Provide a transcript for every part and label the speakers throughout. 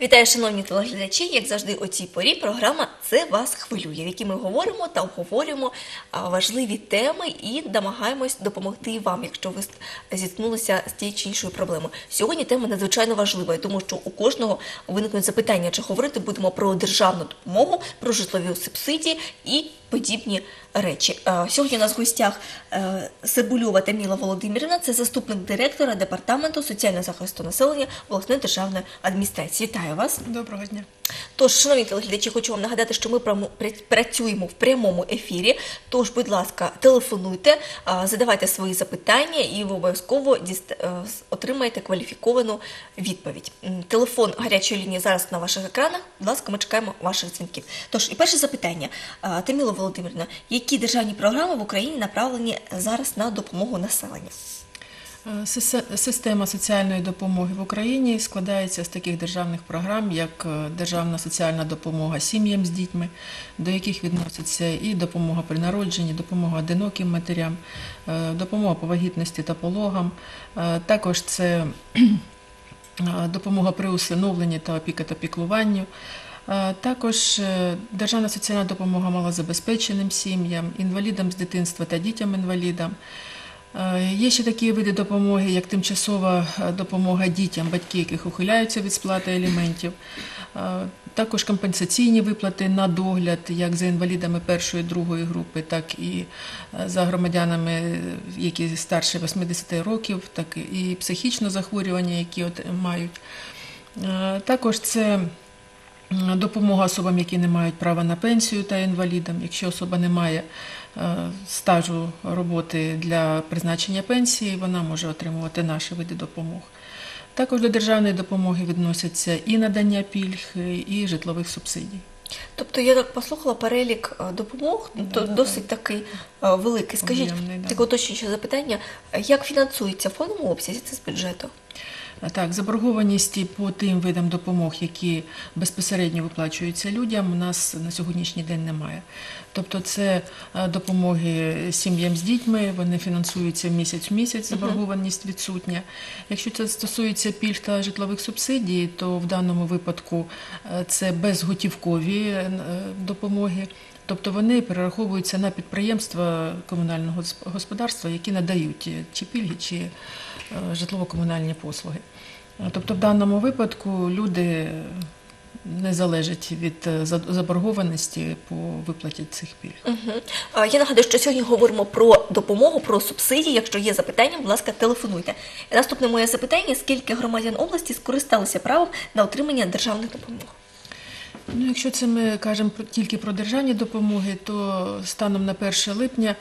Speaker 1: Вітаю, шановні телеглядачі. Як завжди, о цій порі програма Це вас хвилює, в якій ми говоримо та обговорюємо важливі теми і намагаємось допомогти вам, якщо ви зіткнулися з тією чи іншою проблемою. Сьогодні тема надзвичайно важлива, тому що у кожного виникнуть запитання, чи говорити будемо про державну допомогу, про житлові субсидії і подібні речі. Е, Сьогодні у нас в гостях е, Цибульова Таміла Володимирівна, це заступник директора департаменту соціального захисту населення обласної державної адміністрації. Вітаю вас.
Speaker 2: Доброго дня.
Speaker 1: Тож, шановні телеглядачі, хочу вам нагадати, що ми працюємо в прямому ефірі. Тож, будь ласка, телефонуйте, задавайте свої запитання, і ви обов'язково е, отримаєте кваліфіковану відповідь. Телефон гарячої лінії зараз на ваших екранах. Будь ласка, ми чекаємо ваших дзвінків. Тож, і перше запитання, Таміла Володимирівна, які державні програми в Україні направлені зараз на допомогу населенню?
Speaker 2: Е, Система соціальної допомоги в Україні складається з таких державних програм, як е, державна соціальна допомога сім'ям з дітьми, до яких відноситься і допомога при народженні, допомога одиноким матерям, е, допомога по вагітності та пологам. Також це допомога при усиновленні та опіка та піклуванню. Е, Також е, державна соціальна допомога малозабезпеченим сім'ям, інвалідам з дитинства та дітям-інвалідам. Е, Є ще такі види допомоги, як тимчасова допомога дітям, батьки, яких ухиляються від сплати аліментів. Також компенсаційні виплати на догляд, як за інвалідами першої другої групи, так і за громадянами, які старше 80 років, так і психічне захворювання, які от мають. Також це Допомога особам, які не мають права на пенсію та інвалідам. Якщо особа не має е, стажу роботи для призначення пенсії, вона може отримувати наші види допомог. Також до державної допомоги відносяться і надання пільг, і житлових субсидій.
Speaker 1: Тобто я так послухала перелік е, допомог, то досить такий е, великий. Скажіть,
Speaker 2: Об'ємний, да.
Speaker 1: уточнююче запитання, як фінансується в повному обсязі це з бюджету?
Speaker 2: Так, заборгованість по тим видам допомог, які безпосередньо виплачуються людям, у нас на сьогоднішній день немає. Тобто це е, допомоги сім'ям з дітьми, вони фінансуються місяць в місяць, заборгованість відсутня. Якщо це стосується пільг та житлових субсидій, то в даному випадку е, це безготівкові е, допомоги. Тобто вони перераховуються на підприємства комунального госп- господарства, які надають чи пільги, чи житлово-комунальні послуги. Е, Тобто в даному випадку люди не залежать від е, за- заборгованості по виплаті цих пільг.
Speaker 1: Угу. Я нагадую, що сьогодні говоримо про допомогу, про субсидії. Якщо є запитання, будь ласка, телефонуйте. Наступне моє запитання: скільки громадян області скористалися правом на отримання державних допомог?
Speaker 2: Ну, якщо це ми кажемо тільки про державні допомоги, то станом на 1 липня е,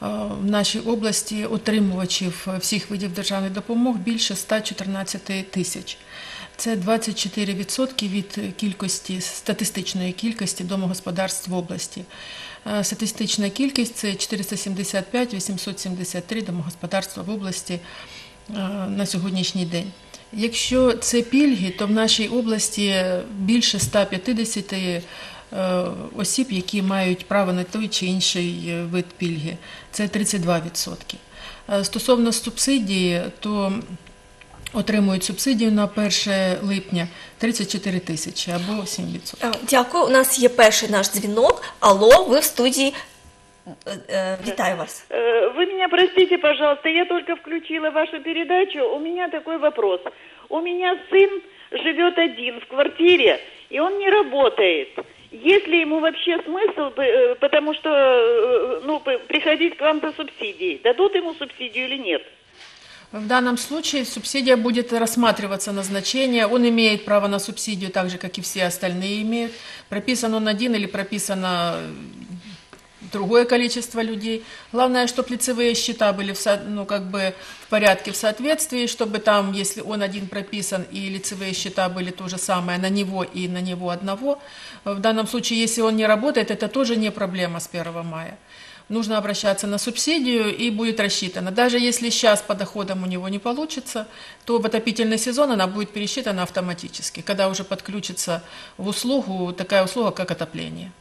Speaker 2: в нашій області отримувачів всіх видів державних допомог більше 114 тисяч. Це 24% від кількості статистичної кількості домогосподарств в області. Е, Статистична кількість це 475 873 домогосподарства в області е, на сьогоднішній день. Якщо це пільги, то в нашій області більше 150 е, осіб, які мають право на той чи інший е, вид пільги. Це 32%. Е, Стосовно субсидії, то отримують субсидію на 1 липня 34 тисячі або 7%.
Speaker 1: А, Дякую. У нас є перший наш дзвінок. Алло, ви в студії. Е, е, Вітаю вас.
Speaker 3: Э, Вы меня простите, пожалуйста, я только включила вашу передачу. У меня такой вопрос. У меня сын живет один в квартире, и он не работает. Есть ли ему вообще смысл, э, потому что, э, ну, приходить к вам за субсидией? Дадут ему субсидию или нет?
Speaker 2: В данном случае субсидия будет рассматриваться назначение. Он имеет право на субсидию так же, как и все остальные имеют. Прописан он один или прописано э, другое количество людей. Главное, чтобы лицевые счета были в, ну, как бы в порядке, в соответствии, чтобы там, если он один прописан и лицевые счета были то же самое на него и на него одного. В данном случае, если он не работает, это тоже не проблема с 1 мая нужно обращаться на субсидию и будет рассчитана. Даже если сейчас по доходам у него не получится, то в отопительный сезон она будет пересчитана автоматически, когда уже подключится в услугу такая услуга, как отопление.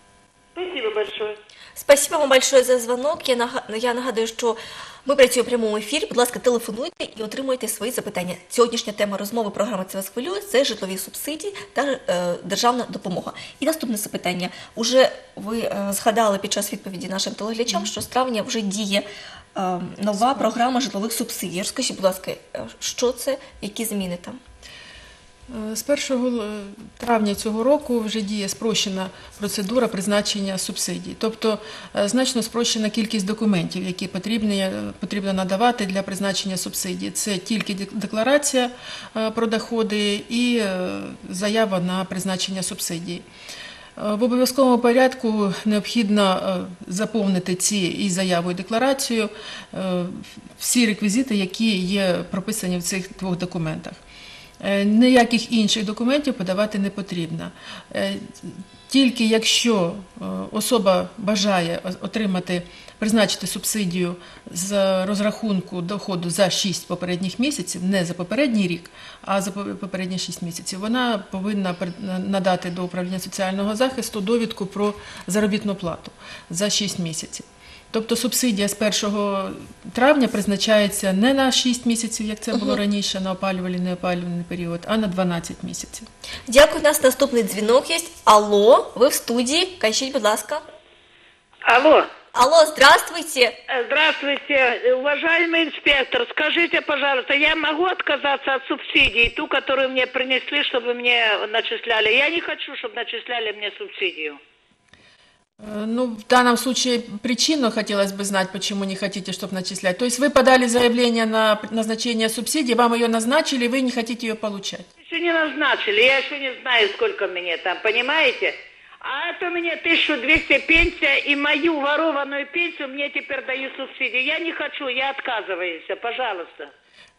Speaker 3: Спасибо большое.
Speaker 1: Спасибо вам большое за дзвонок. Я, нага- я нагадую, що ми працюємо в прямому ефірі. Будь ласка, телефонуйте і отримуйте свої запитання. Сьогоднішня тема розмови програми «Це вас хвилює» – це житлові субсидії та е, державна допомога. І наступне запитання. Уже ви е, згадали під час відповіді нашим телеглядачам, що з травня вже діє е, нова програма житлових субсидій. Розкажіть, будь ласка, що це, які зміни там?
Speaker 2: Е, З 1 травня цього року вже діє спрощена процедура призначення субсидій, тобто е, значно спрощена кількість документів, які потрібні, е, потрібно надавати для призначення субсидій. Це тільки декларація е, про доходи і е, заява на призначення субсидій. Е, В обов'язковому порядку необхідно е, заповнити ці і заяву, і декларацію е, всі реквізити, які є прописані в цих двох документах. Е, Ніяких інших документів подавати не потрібно. Е, Тільки якщо е, особа бажає отримати, призначити субсидію з розрахунку доходу за 6 попередніх місяців, не за попередній рік, а за попе- попередні 6 місяців, вона повинна надати до управління соціального захисту довідку про заробітну плату за 6 місяців. Тобто субсидія з 1 травня призначається не на 6 місяців, як це було раніше, на опалювальний неопалювальний період, а на 12 місяців.
Speaker 1: Дякую, у нас наступний дзвінок є. Алло, ви в студії, кажіть, будь ласка.
Speaker 3: Алло.
Speaker 1: Алло, здравствуйте.
Speaker 3: Э, Здравствуйте, Э, уважаемый инспектор. Скажите, пожалуйста, я могу отказаться от субсидий, ту, которую мне принесли, чтобы мне начисляли? Я не хочу, чтобы начисляли мне субсидию.
Speaker 2: Э, Ну, в данном случае причину хотелось бы знать, почему не хотите, чтобы начислять. То есть вы подали заявление на назначение субсидии, вам ее назначили, вы не хотите ее получать.
Speaker 3: Еще не назначили, я еще не знаю, сколько мне там, понимаете? А это мне 1200 пенсия, и мою ворованную пенсию мне теперь дают субсидии. Я не хочу, я отказываюсь, пожалуйста.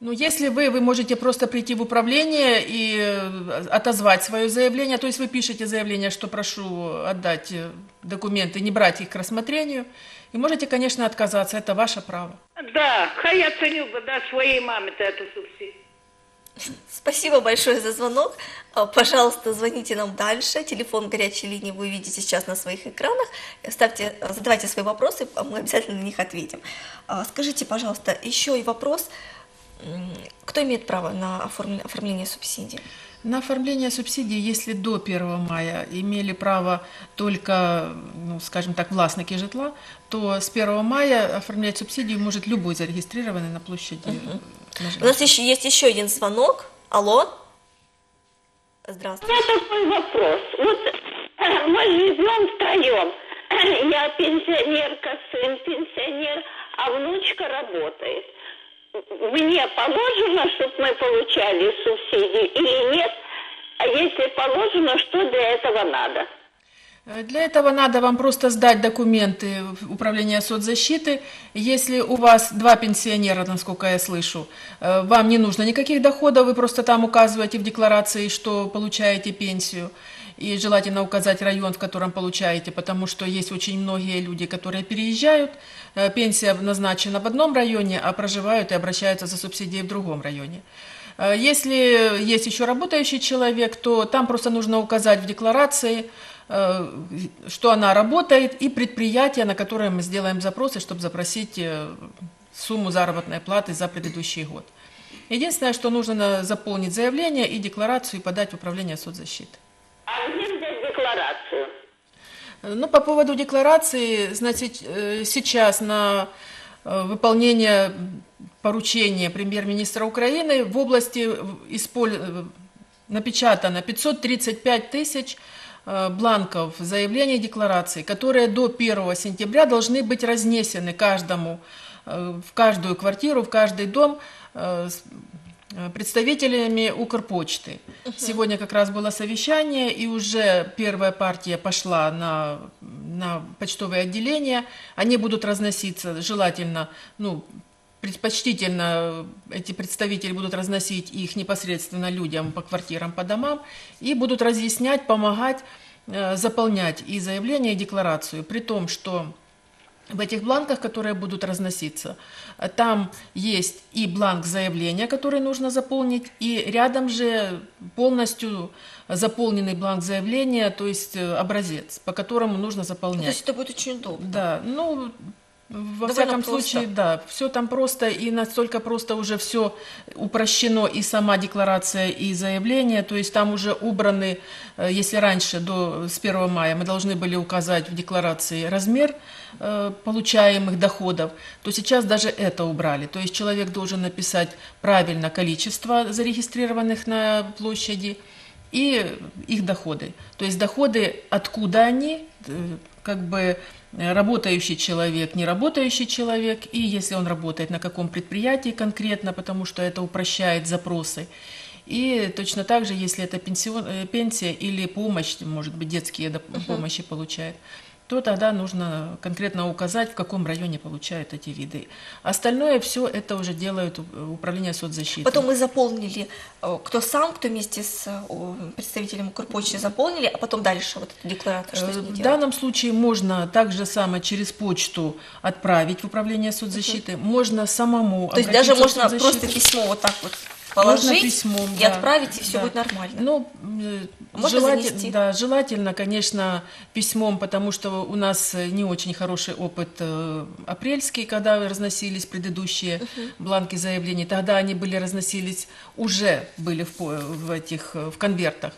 Speaker 2: Ну, если вы, вы можете просто прийти в управление и э, отозвать свое заявление, то есть вы пишете заявление, что прошу отдать э, документы, не брать их к рассмотрению, и можете, конечно, отказаться, это ваше право.
Speaker 3: Да, хай я ценю бы, да, своей маме-то эту субсидию.
Speaker 1: Спасибо большое за звонок. А, Пожалуйста, звоните нам дальше. Телефон горячей линии вы увидите сейчас на своих экранах. Ставьте, задавайте свои вопросы, а мы обязательно на них ответим. А, Скажите, пожалуйста, еще и вопрос. Кто имеет право на оформление, оформление субсидий?
Speaker 2: На оформление субсидий, если до 1 мая имели право только, ну, скажем так, властники житла, то с 1 мая оформлять субсидию может любой зарегистрированный на площади. на
Speaker 1: У нас еще, есть еще один звонок. Алло? Здравствуйте.
Speaker 4: У меня такой вопрос. Вот э, мы живем втроем. Я пенсионерка, сын пенсионер, а внучка работает. Мне положено, чтобы мы получали субсидии или нет? А если положено, что для этого надо?
Speaker 2: Э, Для этого надо вам просто сдать документы в управление соцзащиты. Если у вас два пенсионера, насколько я слышу, э, вам не нужно никаких доходов, вы просто там указываете в декларации, что получаете пенсию. И желательно указать район, в котором получаете, потому что есть очень многие люди, которые переезжают, э, пенсия назначена в одном районе, а проживают и обращаются за субсидией в другом районе. Э, Если есть еще работающий человек, то там просто нужно указать в декларации, э, что она работает, и предприятие, на которое мы сделаем запросы, чтобы запросить сумму заработной платы за предыдущий год. Единственное, что нужно заполнить заявление и декларацию и подать в управление соцзащиты.
Speaker 4: А где взять декларацию?
Speaker 2: Э, Ну, по поводу декларации, значит, э, сейчас на э, выполнение поручения премьер-министра Украины в области исполь- напечатано 535 тысяч бланков заявлений деклараций, которые до 1 сентября должны быть разнесены каждому, в каждую квартиру, в каждый дом представителями Укрпочты. Сегодня как раз было совещание, и уже первая партия пошла на, на почтовые отделения. Они будут разноситься, желательно, ну, предпочтительно эти представители будут разносить их непосредственно людям по квартирам, по домам, и будут разъяснять, помогать э, заполнять и заявление, и декларацию. При том, что в этих бланках, которые будут разноситься, там есть и бланк заявления, который нужно заполнить, и рядом же полностью заполненный бланк заявления, то есть э, образец, по которому нужно
Speaker 1: То
Speaker 2: заполнять.
Speaker 1: есть это будет очень удобно.
Speaker 2: Да, ну, во
Speaker 1: Довольно
Speaker 2: всяком
Speaker 1: просто.
Speaker 2: случае, да, все там просто и настолько просто уже все упрощено и сама декларация, и заявление, то есть там уже убраны, э, если раньше до с 1 мая мы должны были указать в декларации размер э, получаемых доходов, то сейчас даже это убрали. То есть человек должен написать правильно количество зарегистрированных на площади и их доходы. То есть доходы, откуда они, э, как бы работающий человек, не работающий человек, и если он работает на каком предприятии конкретно, потому что это упрощает запросы. И точно так же, если это пенсион, э, пенсия или помощь, может быть, детские помощи получает, то тогда нужно конкретно указать, в каком районе получают эти виды. Остальное все это уже делают у- управление соцзащиты.
Speaker 1: Потом мы заполнили, э, кто сам, кто вместе с э, представителем Укрпочты заполнили, а потом дальше вот эту декларацию, что
Speaker 2: Э, В данном случае можно так же самое через почту отправить в управление соцзащиты, можно самому
Speaker 1: То есть даже можно просто письмо вот так вот положить
Speaker 2: письмом,
Speaker 1: и
Speaker 2: да,
Speaker 1: отправить, и все
Speaker 2: да.
Speaker 1: будет нормально.
Speaker 2: Ну,
Speaker 1: Можно
Speaker 2: желатель-
Speaker 1: занести.
Speaker 2: да, желательно, конечно, письмом, потому что у нас не очень хороший опыт э, апрельский, когда разносились предыдущие бланки заявлений. Тогда они были разносились уже были в, в этих э, в конвертах,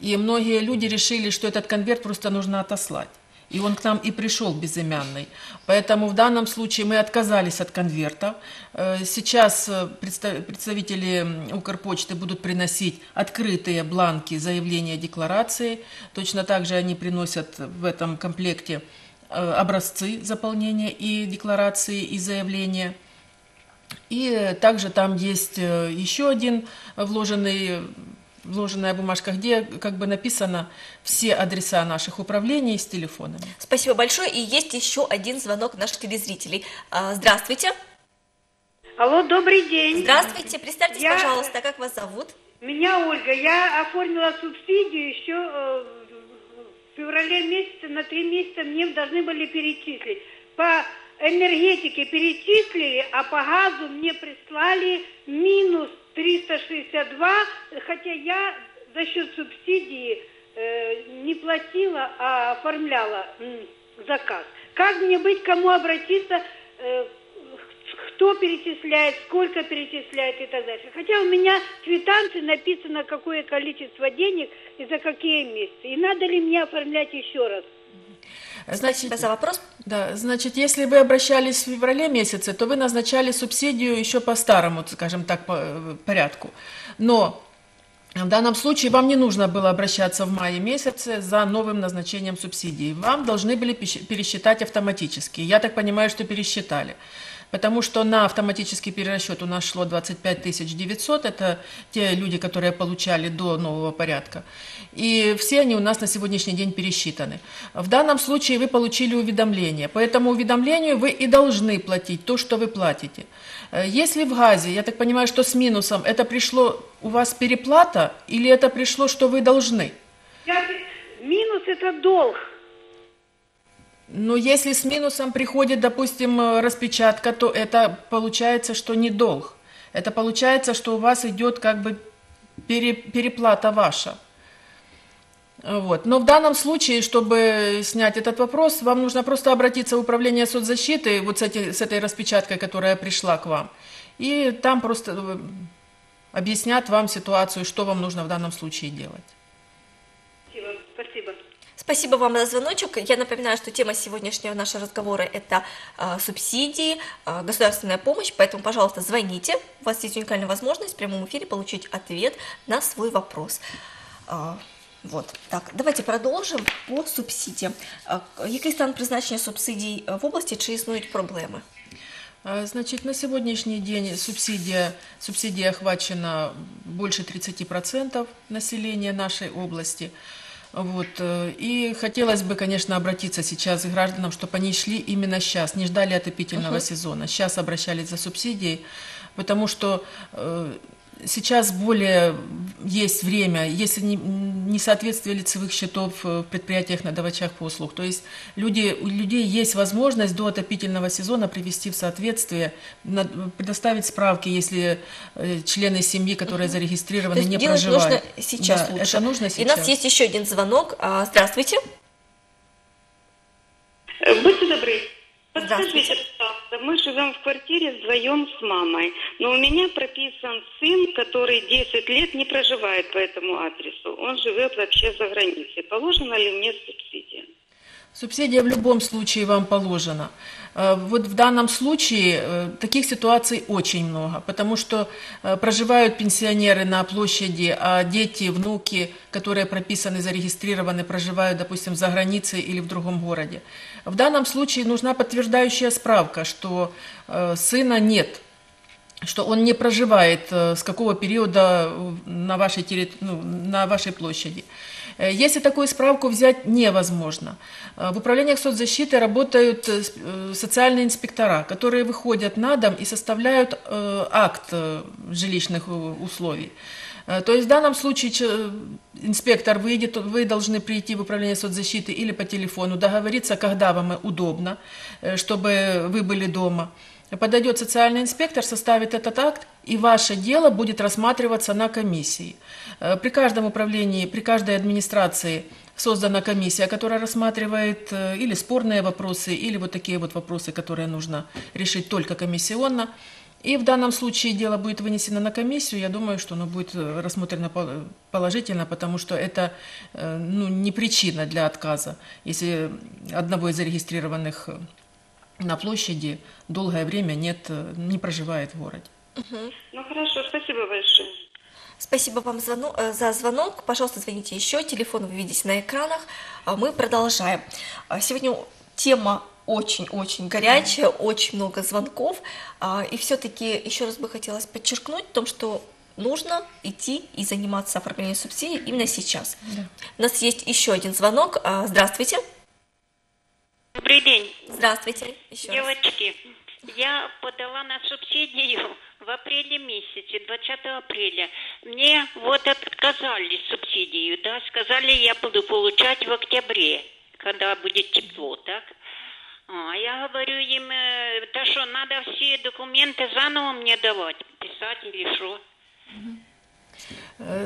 Speaker 2: и многие люди решили, что этот конверт просто нужно отослать. И он к нам и пришел безымянный. Поэтому в данном случае мы отказались от конверта. Э, Сейчас э, представ- представители Укрпочты будут приносить открытые бланки заявления декларации. Точно так же они приносят в этом комплекте э, образцы заполнения и декларации, и заявления. И также там есть еще один вложенный, вложенная бумажка, где как бы написано все адреса наших управлений с телефонами.
Speaker 1: Спасибо большое. И есть еще один звонок наших телезрителей. А, Здравствуйте.
Speaker 3: Алло, добрый день.
Speaker 1: Здравствуйте. Представьтесь,
Speaker 3: Я-
Speaker 1: пожалуйста, как вас зовут?
Speaker 3: Меня Ольга. Я оформила субсидию еще э, в феврале месяце, на три месяца мне должны были перечислить. По энергетике перечислили, а по газу мне прислали минус 362, хотя я за счет субсидии э, не платила, а оформляла м, заказ. Как мне быть, кому обратиться, э, кто перечисляет, сколько перечисляет и так дальше. Хотя у меня в квитанции написано, какое количество денег и за какие месяцы. И надо ли мне оформлять еще раз?
Speaker 1: Спасибо за вопрос.
Speaker 2: Да, значит, если вы обращались в феврале месяце, то вы назначали субсидию еще по старому, скажем так, по- э, порядку. Но в данном случае вам не нужно было обращаться в мае месяце за новым назначением субсидии. Вам должны были пересчитать автоматически. Я так понимаю, что пересчитали. Потому что на автоматический перерасчет у нас шло 25 900, это те люди, которые получали до нового порядка. И все они у нас на сегодняшний день пересчитаны. В данном случае вы получили уведомление, по этому уведомлению вы и должны платить то, что вы платите. Э, Если в ГАЗе, я так понимаю, что с минусом, это пришло у вас переплата или это пришло, что вы должны?
Speaker 3: Я- Минус это долг.
Speaker 2: Но если с минусом приходит, допустим, э, распечатка, то это получается, что не долг. Это получается, что у вас идет как бы пере- переплата ваша. Вот. Но в данном случае, чтобы снять этот вопрос, вам нужно просто обратиться в управление соцзащиты вот с, эти- с этой распечаткой, которая пришла к вам. И там просто э, объяснят вам ситуацию, что вам нужно в данном случае делать.
Speaker 3: Спасибо. Спасибо.
Speaker 1: Спасибо вам за звоночек. Я напоминаю, что тема сегодняшнего нашего разговора – это а, субсидии, а, государственная помощь, поэтому, пожалуйста, звоните. У вас есть уникальная возможность в прямом эфире получить ответ на свой вопрос. А, Вот, так, давайте продовжимо по субсидіям. А, Який стан призначення субсидій е, в області, чи існують проблеми?
Speaker 2: А, Значит, на сегодняшний день субсидия, субсидия охвачена больше 30% населения нашей области. вот. э, И хотелось бы, конечно, обратиться сейчас к гражданам, чтобы они шли именно сейчас, не ждали отопительного сезона. Сейчас обращались за субсидией, потому что э, сейчас более есть время, если не, несоответствие лицевых счетов в предприятиях на давачах послуг. То есть люди, у людей есть возможность до отопительного сезона привести в соответствие, на- предоставить справки, если э, члены семьи, которые
Speaker 1: То
Speaker 2: зарегистрированы,
Speaker 1: есть
Speaker 2: не
Speaker 1: делать
Speaker 2: проживают.
Speaker 1: нужно сейчас
Speaker 2: Да,
Speaker 1: лучше.
Speaker 2: это нужно
Speaker 1: И
Speaker 2: сейчас.
Speaker 1: у нас есть еще один звонок. А, Здравствуйте.
Speaker 5: Э, Будьте добры. Подскажите, пожалуйста, мы живем в квартире вдвоем с мамой, но у меня прописан сын, который 10 лет не проживает по этому адресу. Он живет вообще за границей. Положена ли мне субсидия?
Speaker 2: Субсидия в любом случае вам положена. Э, Вот в данном случае э, таких ситуаций очень много, потому что э, проживают пенсионеры на площади, а дети, внуки, которые прописаны, зарегистрированы, проживают, допустим, за границей или в другом городе. В данном случае нужна подтверждающая справка, что сына нет, что он не проживает с какого периода на вашей, терри- ну, на вашей площади. Э, Если такую справку взять невозможно, э, в управлениях соцзащиты работают э, социальные инспектора, которые выходят на дом и составляют акт жилищных условий. То есть в данном случае инспектор выйдет, вы должны прийти в управление соцзащиты или по телефону, договориться, когда вам удобно, чтобы вы были дома. Подойдет социальный инспектор, составит этот акт, и ваше дело будет рассматриваться на комиссии. Э, При каждом управлении, при каждой администрации создана комиссия, которая рассматривает э, или спорные вопросы, или вот такие вот вопросы, которые нужно решить только комиссионно. И в данном случае дело будет вынесено на комиссию. Я думаю, что оно будет э, рассмотрено пол- положительно, потому что это ну, не причина для отказа. Если одного из зарегистрированных на площади долгое время нет, э, не проживает в городе.
Speaker 5: Ну хорошо, спасибо большое.
Speaker 1: Спасибо вам звону- э, за звонок. Пожалуйста, звоните еще. Телефон вы видите на экранах. А Мы продолжаем. А Сегодня тема очень-очень горячая, очень много звонков. А, И все-таки еще раз бы хотелось подчеркнуть в том, что нужно идти и заниматься оформлением субсидий именно сейчас. У нас есть еще один звонок. Здравствуйте.
Speaker 6: Добрый день,
Speaker 1: Здравствуйте. Еще раз.
Speaker 6: девочки. Я подала на субсидию в апреле месяце, 20 апреля. Мне вот отказали субсидию, да, сказали, я буду получать в октябре, когда будет тепло, так? А я говорю им, э, да что, надо все документы заново мне давать, писать или что?
Speaker 2: Э,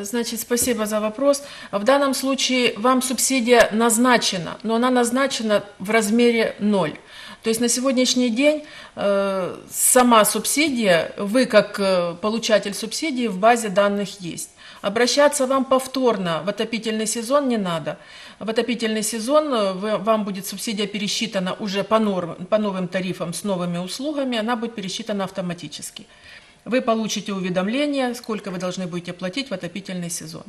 Speaker 2: Значит, спасибо за вопрос. В данном случае вам субсидия назначена, но она назначена в размере ноль. То есть на сегодняшний день э, сама субсидия, вы как э, получатель субсидии в базе данных есть. Обращаться вам повторно в отопительный сезон не надо. В отопительный сезон э, вы- вам будет субсидия пересчитана уже по, норм, по новым тарифам с новыми услугами, она будет пересчитана автоматически. Вы получите уведомление, сколько вы должны будете платить в отопительный сезон.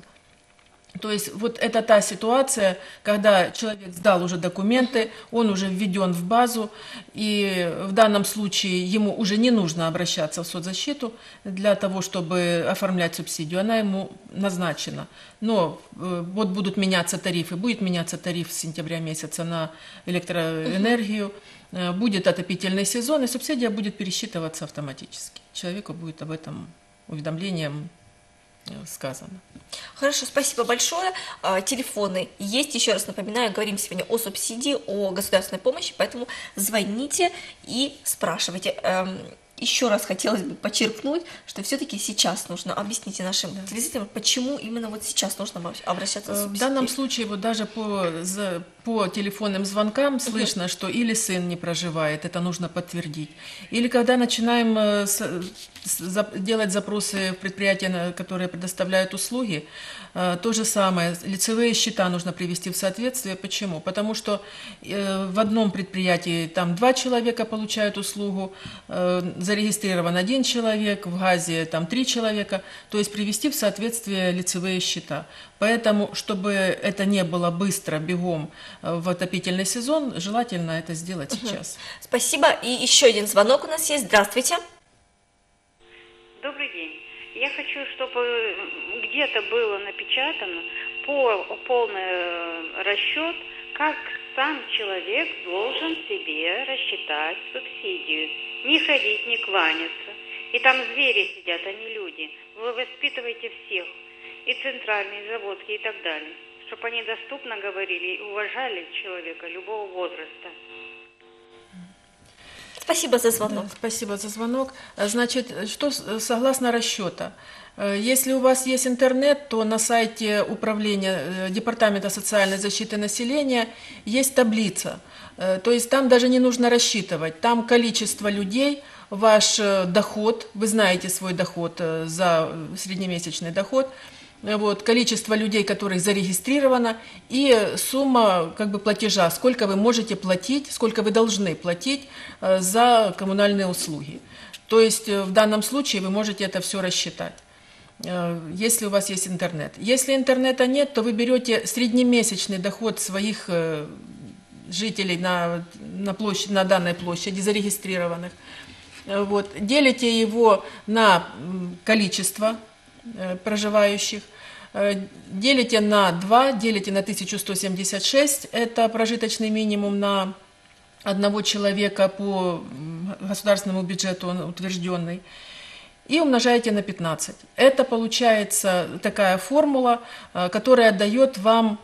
Speaker 2: То есть вот это та ситуация, когда человек сдал уже документы, он уже введен в базу, и в данном случае ему уже не нужно обращаться в соцзащиту для того, чтобы оформлять субсидию, она ему назначена. Но э, вот будут меняться тарифы, будет меняться тариф с сентября месяца на электроэнергию, э, будет отопительный сезон, и субсидия будет пересчитываться автоматически. Человеку будет об этом уведомлением сказано.
Speaker 1: Хорошо, спасибо большое. А, Телефоны есть. Еще раз напоминаю, говорим сегодня о субсидии, о государственной помощи, поэтому звоните и спрашивайте. Еще раз хотелось бы подчеркнуть, что все-таки сейчас нужно объясните нашим телезрителям, почему именно вот сейчас нужно обращ- обращаться за
Speaker 2: Э, В данном случае вот даже по, за- по телефонным звонкам слышно, что или сын не проживает, это нужно подтвердить, или когда начинаем э, с- с- за- делать запросы в предприятия, которые предоставляют услуги, то же самое, лицевые счета нужно привести в соответствие. Почему? Потому что э, в одном предприятии там два человека получают услугу, э, зарегистрирован один человек, в ГАЗе там три человека, то есть привести в соответствие лицевые счета. Поэтому, чтобы это не было быстро, бегом э, в отопительный сезон, желательно это сделать сейчас.
Speaker 1: Спасибо. И еще один звонок у нас есть. Здравствуйте.
Speaker 5: Добрый день. Я хочу, чтобы где-то было напечатано по, полный э, расчет, как сам человек должен себе рассчитать субсидию. Не ходить, не кланяться. И там звери сидят, а не люди. Вы воспитываете всех, и центральные, и заводские, и так далее. Чтобы они доступно говорили и уважали человека любого возраста.
Speaker 1: Спасибо за звонок.
Speaker 2: Да, спасибо за звонок. Значит, что согласно расчета? Э, Если у вас есть интернет, то на сайте управления э, Департамента социальной защиты населения есть таблица. Э, То есть там даже не нужно рассчитывать. Там количество людей, ваш доход, вы знаете свой доход за среднемесячный доход, вот, количество людей, которых зарегистрировано, и сумма как бы платежа, сколько вы можете платить, сколько вы должны платить э, за коммунальные услуги. То есть э, в данном случае вы можете это все рассчитать э, если у вас есть интернет. Если интернета нет, то вы берете среднемесячный доход своих э, жителей на, на, площадь, на данной площади, зарегистрированных, Э, вот, делите его на количество э, проживающих, э, делите на 2, делите на 1176, это прожиточный минимум на одного человека по государственному бюджету утвержденный, и умножаете на 15. Это получается такая формула, э, которая дает вам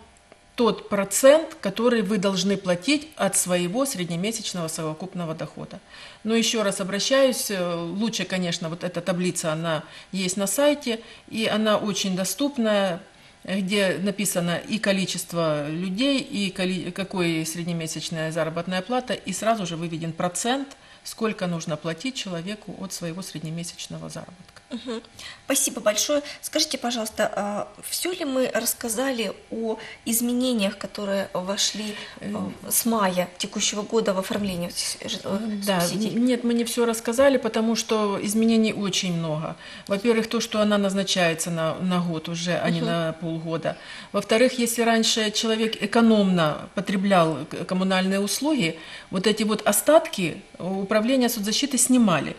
Speaker 2: тот процент, который вы должны платить от своего среднемесячного совокупного дохода. Но еще раз обращаюсь, э, лучше, конечно, вот эта таблица, она есть на сайте, и она очень доступная, где написано и количество людей, и какой среднемесячная заработная плата, и сразу же выведен процент, сколько нужно платить человеку от своего среднемесячного заработка.
Speaker 1: Мгм. Спасибо большое. Скажите, пожалуйста, все ли мы рассказали о изменениях, которые вошли а, с мая текущего года в оформление э,
Speaker 2: Да,
Speaker 1: субсидий?
Speaker 2: нет, мы не все рассказали, потому что изменений очень много. Во-первых, то, что она назначается на, на год уже, а не на полгода. Во-вторых, если раньше человек экономно потреблял коммунальные услуги, вот эти вот остатки управления соцзащиты снимали.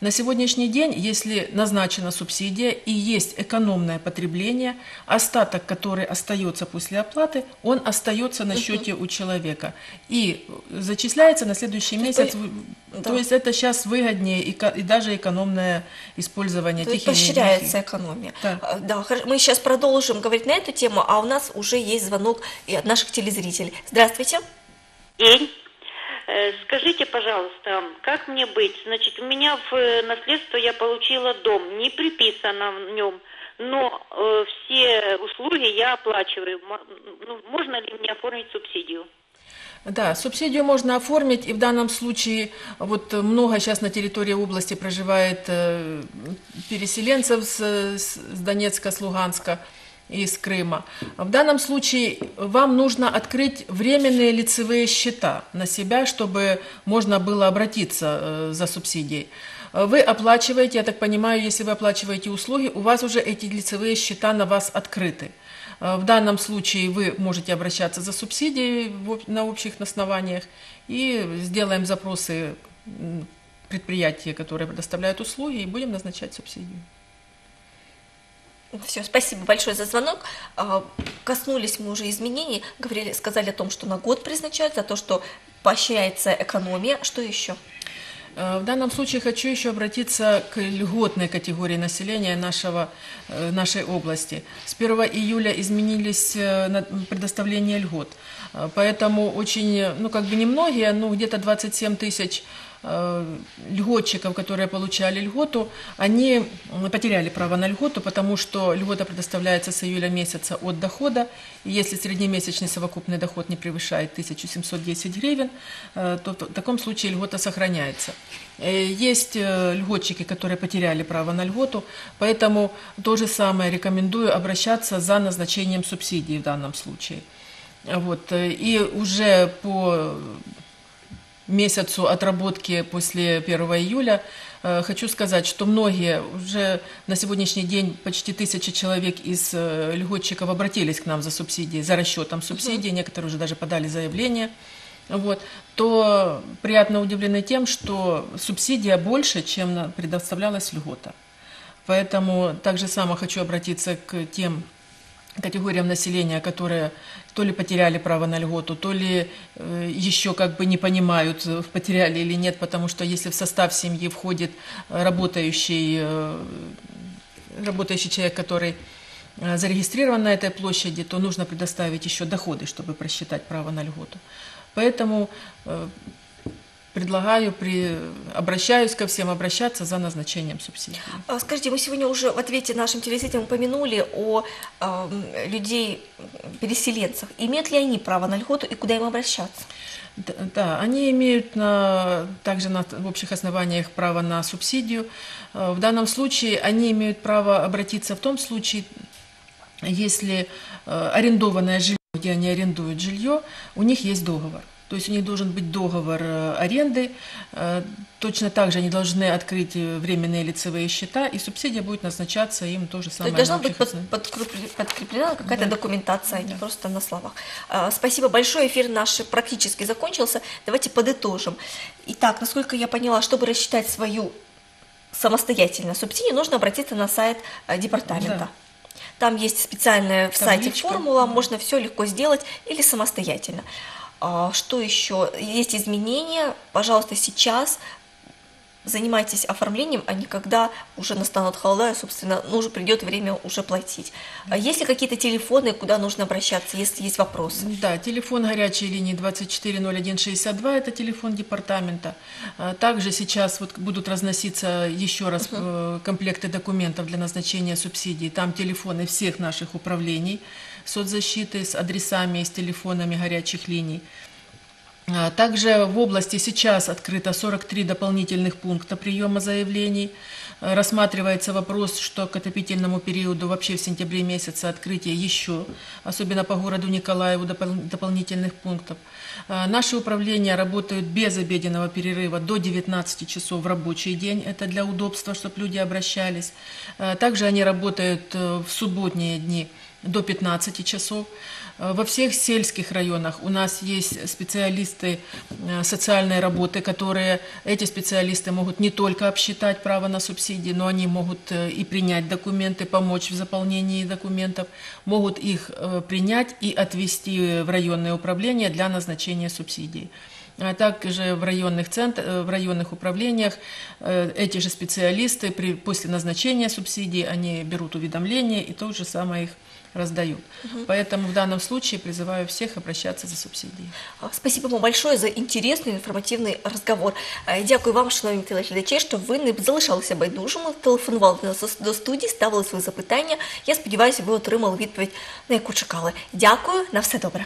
Speaker 2: На сегодняшний день, если назначена субсидия и есть экономное потребление, остаток, который остается после оплаты, он остается на счете у человека и зачисляется на следующий
Speaker 1: То
Speaker 2: месяц.
Speaker 1: по- да.
Speaker 2: То есть это сейчас выгоднее и, и даже экономное использование
Speaker 1: То есть
Speaker 2: тех
Speaker 1: поощряется экономия.
Speaker 2: Да.
Speaker 1: А, Да, мы сейчас продолжим говорить на эту тему, а у нас уже есть звонок наших телезрителей. Здравствуйте.
Speaker 6: День. Э, Скажите, пожалуйста, как мне быть? Значит, у меня в э, наследство я получила дом, не приписано в нем, но э, все услуги я оплачиваю. Ну, можно ли мне оформить субсидию?
Speaker 2: Да, субсидию можно оформить, и в данном случае вот много сейчас на территории области проживает э, переселенцев с, с Донецка, с Луганска из Крыма. В данном случае вам нужно открыть временные лицевые счета на себя, чтобы можно было обратиться э, за субсидией. Вы оплачиваете, я так понимаю, если вы оплачиваете услуги, у вас уже эти лицевые счета на вас открыты. Э, В данном случае вы можете обращаться за субсидией на общих основаниях и сделаем запросы предприятия, которые предоставляют услуги, и будем назначать субсидию.
Speaker 1: Все, спасибо большое за звонок. А, Коснулись мы уже изменений, говорили, сказали о том, что на год призначают, за то, что поощряется экономия. Что еще?
Speaker 2: Э, В данном случае хочу еще обратиться к льготной категории населения нашего, э, нашей области. С 1 июля изменились э, предоставление льгот, поэтому очень, ну как бы немногие, ну где-то 27 тысяч льготчиков, которые получали льготу, они потеряли право на льготу, потому что льгота предоставляется с июля месяца от дохода. И если среднемесячный совокупный доход не превышает 1710 гривен, э, то в таком случае льгота сохраняется. Э, Есть э, льготчики, которые потеряли право на льготу, поэтому то же самое рекомендую обращаться за назначением субсидий в данном случае. Вот. э, И уже по месяцу отработки после 1 июля э, хочу сказать, что многие уже на сегодняшний день почти тысяча человек из э, льготчиков обратились к нам за субсидией, за расчетом субсидий, некоторые уже даже подали заявление. Вот, то приятно удивлены тем, что субсидия больше, чем предоставлялась льгота. Поэтому также само хочу обратиться к тем категориям населения, которые то ли потеряли право на льготу, то ли э, еще как бы не понимают, э, потеряли или нет, потому что если в состав семьи входит э, работающий, э, работающий человек, который э, зарегистрирован на этой площади, то нужно предоставить еще доходы, чтобы просчитать право на льготу. Поэтому э, предлагаю, при, обращаюсь ко всем обращаться за назначением субсидий.
Speaker 1: А, Скажите, мы сегодня уже в ответе нашим телезрителям упомянули о ам, людей, переселенцах. Имеют ли они право на льготу и куда им обращаться?
Speaker 2: Д- Да, они имеют на, также на в общих основаниях право на субсидию. Э, В данном случае они имеют право обратиться в том случае, если э, арендованное жилье, где они арендуют жилье, у них есть договор. То есть у них должен быть договор э, аренды. Э, Точно так же они должны открыть э, временные лицевые счета, и субсидия будет назначаться им то же
Speaker 1: То
Speaker 2: самое.
Speaker 1: есть должна
Speaker 2: на
Speaker 1: быть под- подкреплена какая-то
Speaker 2: Да.
Speaker 1: документация, а не
Speaker 2: Да.
Speaker 1: просто на словах. А, Спасибо большое. Эфир наш практически закончился. Давайте подытожим. Итак, насколько я поняла, чтобы рассчитать свою самостоятельно субсидию, нужно обратиться на сайт департамента.
Speaker 2: Да.
Speaker 1: Там есть специальная в сайте
Speaker 2: Табличка.
Speaker 1: формула, можно все легко сделать или самостоятельно. А, Что еще? Есть изменения. Пожалуйста, сейчас занимайтесь оформлением, а не когда уже настанут холода, и, собственно, ну, уже придет время уже платить. А есть ли какие-то телефоны, куда нужно обращаться, если есть вопросы?
Speaker 2: Да, телефон горячей линии 240162 это телефон департамента. А Также сейчас вот будут разноситься еще раз э, комплекты документов для назначения субсидий. Там телефоны всех наших управлений соцзащиты с адресами и с телефонами горячих линий. А, Также в области сейчас открыто 43 дополнительных пункта приема заявлений. Э, Рассматривается вопрос, что к отопительному периоду вообще в сентябре месяце открытие еще, особенно по городу Николаеву, допол- дополнительных пунктов. А, Наши управления работают без обеденного перерыва до 19 часов в рабочий день. Это для удобства, чтобы люди обращались. А, Также они работают э, в субботние дни до 15 часов. Э, Во всех сельских районах у нас есть специалисты э, социальной работы, которые, эти специалисты могут не только обсчитать право на субсидии, но они могут э, и принять документы, помочь в заполнении документов, могут их э, принять и отвести в районное управление для назначения субсидий. А также в районных, центр, э, в районных управлениях э, эти же специалисты при, после назначения субсидий они берут уведомления и то же самое их раздают. Поэтому в данном случае призываю всех обращаться за субсидией.
Speaker 1: А, Спасибо вам большое за інтересний інформативний розговор. Е, Дякую вам, шановні телеглядачі, що ви не залишалися байдужими, телефонували до нас до студії, ставили свої запитання. Я сподіваюся, ви отримали відповідь, на яку чекали. Дякую, на все добре.